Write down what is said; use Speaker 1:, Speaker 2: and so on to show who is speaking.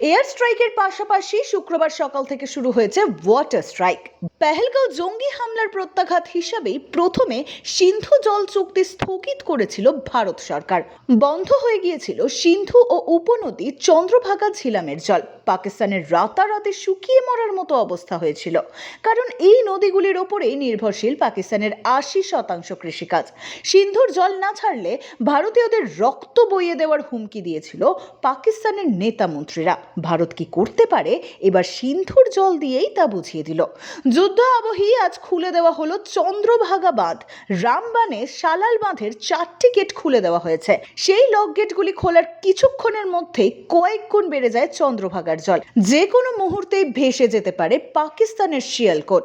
Speaker 1: Air স্ট্রাইকের পাশাপাশি শুক্রবার সকাল থেকে শুরু হয়েছে ওয়াটার স্ট্রাইক। পেহেলগাঁও জঙ্গি হামলার প্রত্যাঘাত হিসাবেই প্রথমে সিন্ধু জল চুক্তি স্থগিত করেছিল ভারত সরকার। বন্ধ হয়ে গিয়েছিল সিন্ধু ও উপনদী চন্দ্রভাগা ঝিলামের জল। পাকিস্তানের রাতারাতি শুকিয়ে মরার মতো অবস্থা হয়েছিল। কারণ এই নদীগুলির ওপরেই নির্ভরশীল পাকিস্তানের আশি শতাংশ কৃষিকাজ। সিন্ধুর জল না ছাড়লে ভারতীয়দের রক্ত বইয়ে দেওয়ার হুমকি দিয়েছিল পাকিস্তানের নেতা মন্ত্রীরা ভারত কি করতে পারে? এবার সিন্ধুর জল দিয়েই তা বুঝিয়ে দিল। যুদ্ধ আবহি আজ খুলে দেওয়া হলো চন্দ্রভাগা বাঁধ রামবানে সালাল বাঁধের চারটি গেট খুলে দেওয়া হয়েছে। সেই লক গেটগুলি খোলার কিছুক্ষণের মধ্যেই কয়েক গুণ বেড়ে যায় চন্দ্রভাগার জল। যে কোনো মুহূর্তেই ভেসে যেতে পারে পাকিস্তানের শিয়ালকোট।